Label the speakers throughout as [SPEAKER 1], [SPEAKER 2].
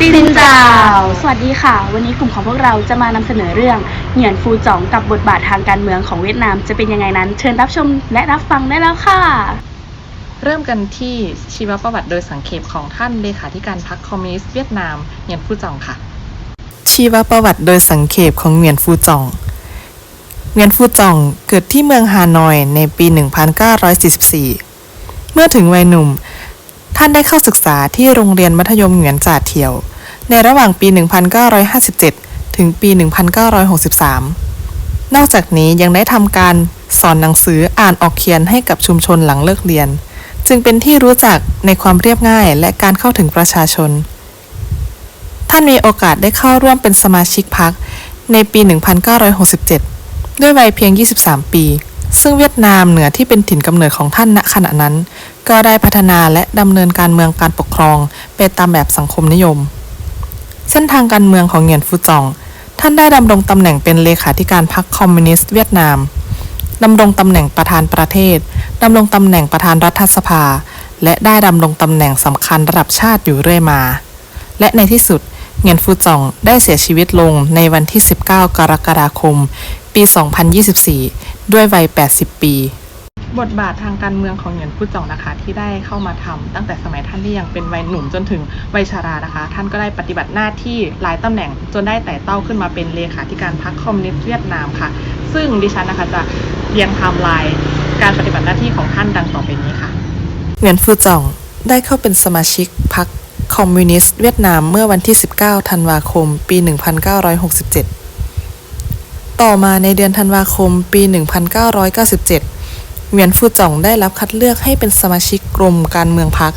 [SPEAKER 1] ซินจาว สวัสดีค่ะ วันนี้กลุ่มของพวกเราจะมานำเสนอเรื่องเหงียนฟูจ่องกับบทบาททางการเมืองของเวียดนามจะเป็นยังไงนั้น เชิญรับชมและรับฟังได้แล้วค่ะ
[SPEAKER 2] เริ่มกันที่ชีวประวัติโดยสังเขปของท่านเลขาธิการพรรคคอมมิวนิสต์เวียดนามเหงียนฟู่จองค่ะ
[SPEAKER 3] ชีวประวัติโดยสังเขปของเหวียนฟูจ่องเหวียนฟูจ่องเกิดที่เมืองฮานอยในปี 1944 เมื่อถึงวัยหนุ่ม ท่านได้เข้าศึกษาที่โรงเรียนมัธยมเหวียนจ่าเทียว ในระหว่างปี 1957 ถึงปี 1963 นอกจากนี้ยังได้ทำการสอนหนังสืออ่านออกเขียนให้กับชุมชนหลังเลิกเรียน จึงเป็นที่รู้จักในความเรียบง่ายและการเข้าถึงประชาชน ท่านมีโอกาสได้เข้าร่วมเป็นสมาชิกพรรคในปี 1967 ด้วยวัยเพียง 23 ปี ซึ่งเวียดนามเหนือที่เป็นถิ่นกำเนิดของท่านณขณะนั้น ก็ได้พัฒนาและดำเนินการเมืองการปกครองไปตามแบบสังคมนิยม เส้นทางการเมืองของเหงียนฟูจอง ท่านได้ดำรงตำแหน่งเป็นเลขาธิการพรรคคอมมิวนิสต์เวียดนามดำรงตำแหน่งประธานประเทศดำรงตำแหน่งประธานรัฐสภา และได้ดำรงตำแหน่งสำคัญระดับชาติอยู่เรื่อยมา และในที่สุดเงียนฟูจองได้เสียชีวิตลงในวันที่ 19 กรกฎาคม ปี 2024 ด้วยวัย 80 ปี
[SPEAKER 2] บทบาททางการเมืองของเหงียนฟู่จองนะคะที่ได้เข้ามาทำตั้งแต่สมัยท่านที่ยังเป็นวัยหนุ่มจนถึงวัยชารานะคะ ท่านก็ได้ปฏิบัติหน้าที่หลายตำแหน่งจนได้ไต่เต้าขึ้นมาเป็นเลขาธิการพรรคคอมมิวนิสต์เวียดนามค่ะ ซึ่งดิฉันนะคะจะเรียงไทม์ไลน์การปฏิบัติหน้าที่ของท่านดังต่อไปนี้ค่ะ
[SPEAKER 3] เหวียนฟูจ่องได้เข้าเป็นสมาชิกพรรคคอมมิวนิสต์เวียดนามเมื่อวันที่ 19 ธันวาคม ปี 1967 ต่อมาในเดือนธันวาคมปี 1997 เหวียนฟูจ่องได้รับคัดเลือกให้เป็นสมาชิกกรมการเมืองพรรค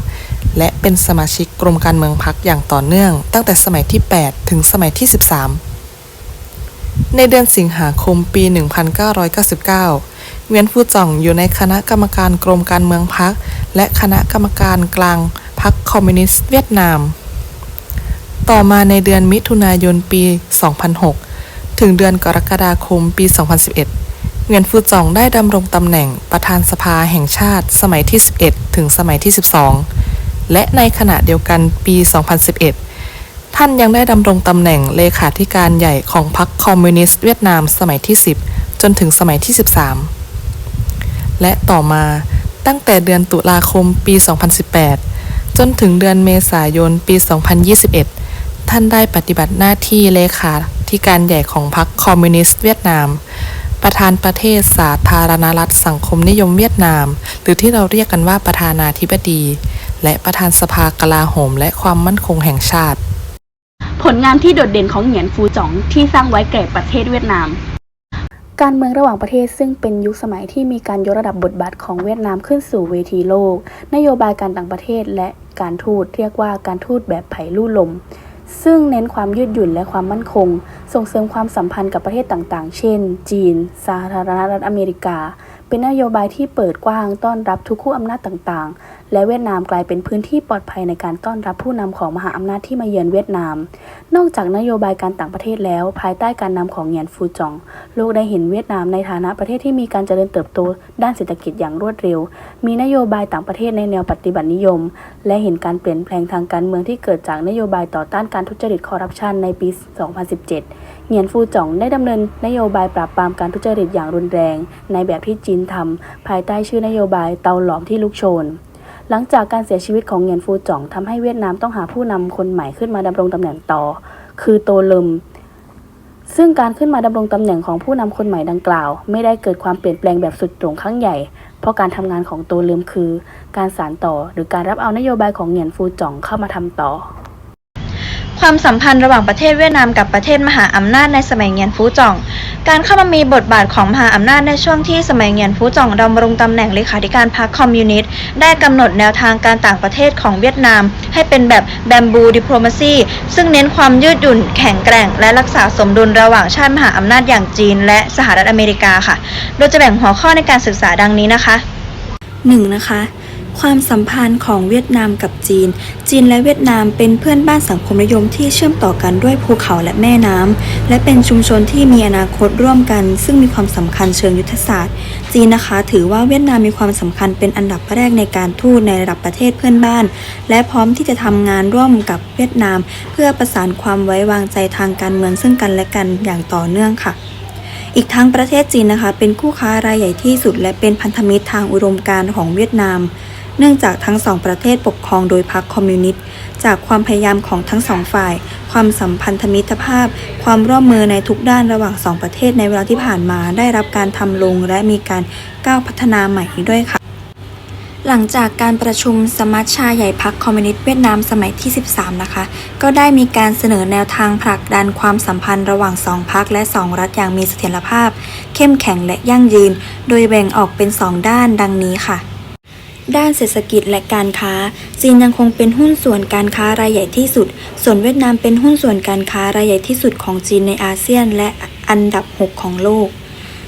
[SPEAKER 3] และเป็นสมาชิกกรมการเมืองพรรคอย่างต่อเนื่อง ตั้งแต่สมัยที่ 8 ถึงสมัยที่ 13 ในเดือนสิงหาคมปี 1999 เวียนฟูจ่องอยู่ในคณะกรรมการกรมการเมืองพรรคและคณะกรรมการกลางพรรคคอมมิวนิสต์เวียดนาม ต่อมาในเดือนมิถุนายนปี 2006 ถึงเดือนกรกฎาคมปี 2011เวียนฟูจองได้ดำรงตำแหน่งประธานสภาแห่งชาติสมัยที่ 11 ถึงสมัยที่ 12 และในขณะเดียวกันปี 2011 ท่านยังได้ดำรงตำแหน่งเลขาธิการใหญ่ของพรรคคอมมิวนิสต์เวียดนามสมัยที่ 10 จนถึงสมัยที่ 13 และต่อมาตั้งแต่เดือนตุลาคมปี 2018 จนถึงเดือนเมษายนปี 2021 ท่านได้ปฏิบัติหน้าที่เลขา ธิการใหญ่ของพรรคคอมมิวนิสต์เวียดนาม ประธานประเทศสาธารณรัฐสังคมนิยมเวียดนาม หรือที่เราเรียกกันว่าประธานาธิบดี และประธานสภากลาโหม และความมั่นคงแห่งชาติ
[SPEAKER 1] ผลงานที่โดดเด่นของเหงียนฟูจ่องที่สร้างไว้แก่ประเทศเวียดนามการเมืองระหว่างประเทศซึ่งเป็นยุคสมัยที่มีการยกระดับบทบาทของเวียดนามขึ้นสู่เวทีโลก นโยบายการต่างประเทศและการทูตเรียกว่าการทูตแบบไผ่ลู่ลม ซึ่งเน้นความยืดหยุ่นและความมั่นคง ส่งเสริมความสัมพันธ์กับประเทศต่างๆ เช่น จีน สาธารณรัฐอเมริกาเป็นนโยบายที่เปิดกว้างต้อนรับทุกคู่อำนาจต่างๆ และเวียดนามกลายเป็นพื้นที่ปลอดภัยในการต้อนรับผู้นำของมหาอำนาจที่มาเยือนเวียดนาม นอกจากนโยบายการต่างประเทศแล้ว ภายใต้การนำของเหงียนฟูจอง โลกได้เห็นเวียดนามในฐานะประเทศที่มีการเจริญเติบโตด้านเศรษฐกิจอย่างรวดเร็ว มีนโยบายต่างประเทศในแนวปฏิบัตินิยม และเห็นการเปลี่ยนแปลงทางการเมืองที่เกิดจากนโยบายต่อต้านการทุจริตคอร์รัปชันในปี 2017 เหงียนฟูจ่องได้ดำเนินนโยบายปราบปรามการทุจริตอย่างรุนแรง ในแบบที่จีนทำภายใต้ชื่อนโยบายเตาหลอมที่ลุกโชน หลังจากการเสียชีวิตของเหงียนฟูจ่องทำให้เวียดนามต้องหาผู้นำคนใหม่ขึ้นมาดำรงตำแหน่งต่อ คือโตเลมซึ่งการขึ้นมาดำรงตำแหน่งของผู้นำคนใหม่ดังกล่าว ไม่ได้เกิดความเปลี่ยนแปลงแบบสุดโต่งครั้งใหญ่ เพราะการทำงานของโตเลมคือ การสานต่อหรือการรับเอานโยบายของเหงียนฟูจ่องเข้ามาทำต่อ
[SPEAKER 4] ความสัมพันธ์ระหว่างประเทศเวียดนามกับประเทศมหาอำนาจในสมัยเงียนฟูจ่อง การเข้ามามีบทบาทของมหาอำนาจในช่วงที่สมัยเงียนฟูจ่องดำรงตำแหน่งเลขาธิการพรรคคอมมิวนิสต์ได้กำหนดแนวทางการต่างประเทศของเวียดนาม ให้เป็นแบบแบมบูดิโ l o มาซีซึ่งเน้นความยืดหยุ่นแข็งแกร่ง และรักษาสมดุลระหว่างชาติมหาอำนาจอย่างจีน และสหรัฐอเมริกาค่ะ โดยจะแบ่งหัวข้อในการศึกษาดังนี้นะคะ
[SPEAKER 1] 1. นะคะ
[SPEAKER 4] ความสัมพันธ์ของเวียดนามกับจีน จีนและเวียดนามเป็นเพื่อนบ้านสังคมนิยมที่เชื่อมต่อกันด้วยภูเขาและแม่น้ำและเป็นชุมชนที่มีอนาคตร่วมกัน ซึ่งมีความสำคัญเชิงยุทธศาสตร์ จีนนะคะ ถือว่าเวียดนามมีความสำคัญเป็นอันดับแรกในการทูตในระดับประเทศเพื่อนบ้าน และพร้อมที่จะทำงานร่วมกับเวียดนาม เพื่อประสานความไว้วางใจทางการเมืองซึ่งกันและกันอย่างต่อเนื่องค่ะอีกทั้งประเทศจีนนะคะ เป็นคู่ค้ารายใหญ่ที่สุด และเป็นพันธมิตรทางอุดมการณ์ของเวียดนาม เนื่องจากทั้งสองประเทศปกครองโดยพรรคคอมมิวนิสต์ จากความพยายามของทั้งสองฝ่าย ความสัมพันธมิตรภาพ ความร่วมมือในทุกด้านระหว่างสองประเทศในเวลาที่ผ่านมาได้รับการทำลงและมีการก้าวพัฒนาใหม่ด้วยค่ะ หลังจากการประชุมสมัชชาใหญ่พรรคคอมมิวนิสต์เวียดนามสมัยที่ 13 นะคะ ก็ได้มีการเสนอแนวทางผลักดันความสัมพันธ์ระหว่างสองพรรคและสองรัฐอย่างมีเสถียรภาพ เข้มแข็งและยั่งยืน โดยแบ่งออกเป็นสองด้านดังนี้ค่ะ ด้านเศรษฐกิจและการค้า จีนยังคงเป็นหุ้นส่วนการค้ารายใหญ่ที่สุด ส่วนเวียดนามเป็นหุ้นส่วนการค้ารายใหญ่ที่สุดของจีนในอาเซียนและอันดับ 6 ของโลก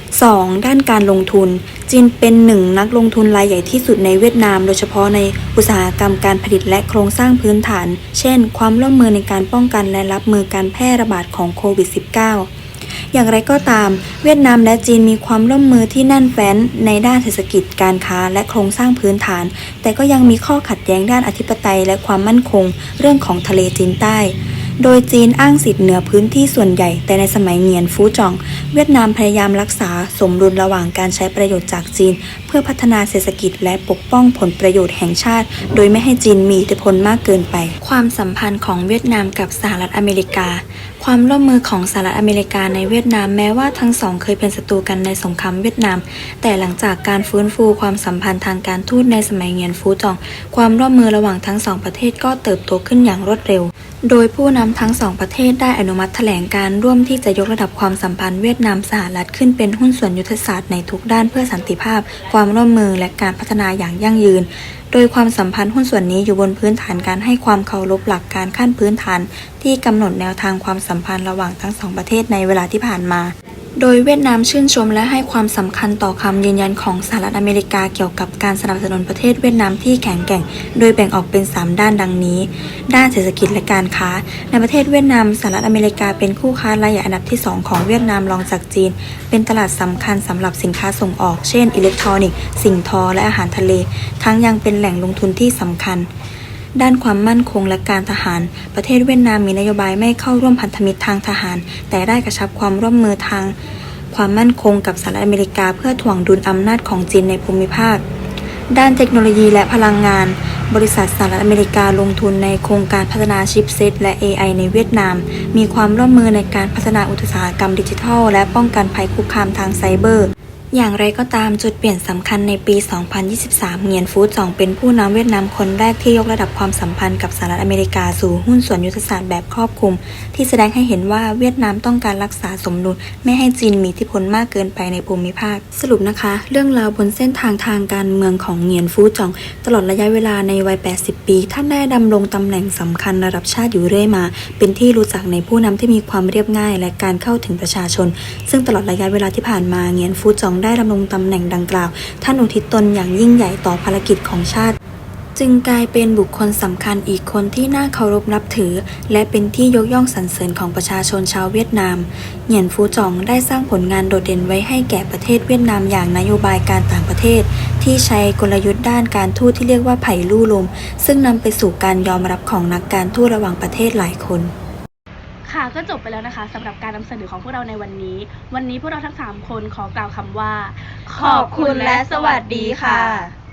[SPEAKER 4] 2. ด้านการลงทุน จีนเป็นหนึ่งนักลงทุนรายใหญ่ที่สุดในเวียดนาม โดยเฉพาะในอุตสาหกรรมการผลิตและโครงสร้างพื้นฐาน เช่น ความร่วมมือในการป้องกันและรับมือการแพร่ระบาดของโควิด -19 อย่างไรก็ตาม เวียดนามและจีนมีความร่วมมือที่แน่นแฟ้นในด้านเศรษฐกิจการค้าและโครงสร้างพื้นฐาน แต่ก็ยังมีข้อขัดแย้งด้านอธิปไตยและความมั่นคง เรื่องของทะเลจีนใต้ โดยจีนอ้างสิทธิ์เหนือพื้นที่ส่วนใหญ่ แต่ในสมัยเหงียนฟูจอง เวียดนามพยายามรักษาสมดุลระหว่างการใช้ประโยชน์จากจีน เพื่อพัฒนาเศรษฐกิจและปกป้องผลประโยชน์แห่งชาติ โดยไม่ให้จีนมีอิทธิพลมากเกินไป ความสัมพันธ์ของเวียดนามกับสหรัฐอเมริกา ความร่วมมือของสหรัฐอเมริกาในเวียดนามแม้ว่าทั้งสองเคยเป็นศัตรูกันในสงครามเวียดนาม แต่หลังจากการฟื้นฟูความสัมพันธ์ทางการทูตในสมัยเหงียนฟูจอง ความร่วมมือระหว่างทั้งสองประเทศก็เติบโตขึ้นอย่างรวดเร็ว โดยผู้นำทั้งสองประเทศได้อนุมัติแถลงการร่วมที่จะยกระดับความสัมพันธ์เวียดนามสหรัฐขึ้นเป็นหุ้นส่วนยุทธศาสตร์ในทุกด้านเพื่อสันติภาพ ความร่วมมือและการพัฒนาอย่างยั่งยืน โดยความสัมพันธ์หุ้นส่วนนี้อยู่บนพื้นฐานการให้ความเคารพหลักการขั้นพื้นฐาน ที่กำหนดแนวทางความสัมพันธ์ระหว่างทั้งสองประเทศในเวลาที่ผ่านมา โดยเวียดนามชื่นชมและให้ความสำคัญต่อคำยืนยันของสหรัฐอเมริกาเกี่ยวกับการสนับสนุนประเทศเวียดนามที่แข็งแกร่ง โดยแบ่งออกเป็น 3 ด้านดังนี้ ด้านเศรษฐกิจและการค้า ในประเทศเวียดนามสหรัฐอเมริกาเป็นคู่ค้ารายใหญ่อันดับที่ 2 ของเวียดนามรองจากจีน เป็นตลาดสำคัญสำหรับสินค้าส่งออก เช่น อิเล็กทรอนิกส์ สิ่งทอ และอาหารทะเล ทั้งยังเป็นแหล่งลงทุนที่สำคัญ ด้านความมั่นคงและการทหาร ประเทศเวียดนามมีนโยบายไม่เข้าร่วมพันธมิตรทางทหาร แต่ได้กระชับความร่วมมือทาง ความมั่นคงกับสหรัฐอเมริกาเพื่อถ่วงดุลอำนาจของจีนในภูมิภาค ด้านเทคโนโลยีและพลังงาน บริษัทสหรัฐอเมริกาลงทุนในโครงการพัฒนาชิปเซตและ AI ในเวียดนาม มีความร่วมมือในการพัฒนาอุตสาหกรรมดิจิทัล และป้องกันภัยคุกคามทางไซเบอร์ อย่างไรก็ตามจุดเปลี่ยนสำคัญในปี 2023 เงียนฟูจองเป็นผู้นำเวียดนามคนแรกที่ยกระดับความสัมพันธ์กับสหรัฐอเมริกาสู่หุ้นส่วนยุทธศาสตร์แบบครอบคลุม ที่แสดงให้เห็นว่าเวียดนามต้องการรักษาสมดุลไม่ให้จีนมีอิทธิพลมากเกินไปในภูมิภาค สรุปนะคะ เรื่องราวบนเส้นทางทางการเมืองของเงียนฟูจอง ตลอดระยะเวลาในวัย 80 ปี ท่านได้ดำรงตำแหน่งสำคัญระดับชาติอยู่เรื่อยมา เป็นที่รู้จักในผู้นำที่มีความเรียบง่าย และการเข้าถึงประชาชน ซึ่งตลอดระยะเวลาที่ผ่านมาเงียนฟูจองได้ดำรงตำแหน่งดังกล่าว ท่านอุทิศตนอย่างยิ่งใหญ่ต่อภารกิจของชาติ จึงกลายเป็นบุคคลสำคัญอีกคนที่น่าเคารพนับถือ และเป็นที่ยกย่องสรรเสริญของประชาชนชาวเวียดนาม เหงียนฟูจองได้สร้างผลงานโดดเด่นไว้ให้แก่ประเทศเวียดนามอย่างนโยบายการต่างประเทศ ที่ใช้กลยุทธ์ด้านการทูตที่เรียกว่าไผ่ลู่ลม ซึ่งนำไปสู่การยอมรับของนักการทูตระหว่างประเทศหลายคน
[SPEAKER 1] ก็จบไปแล้วนะคะสำหรับการนำเสนอของพวกเราในวันนี้ วันนี้พวกเราทั้ง 3 คนขอกล่าวคำว่า
[SPEAKER 4] ขอบคุณและสวัสดีค่ะ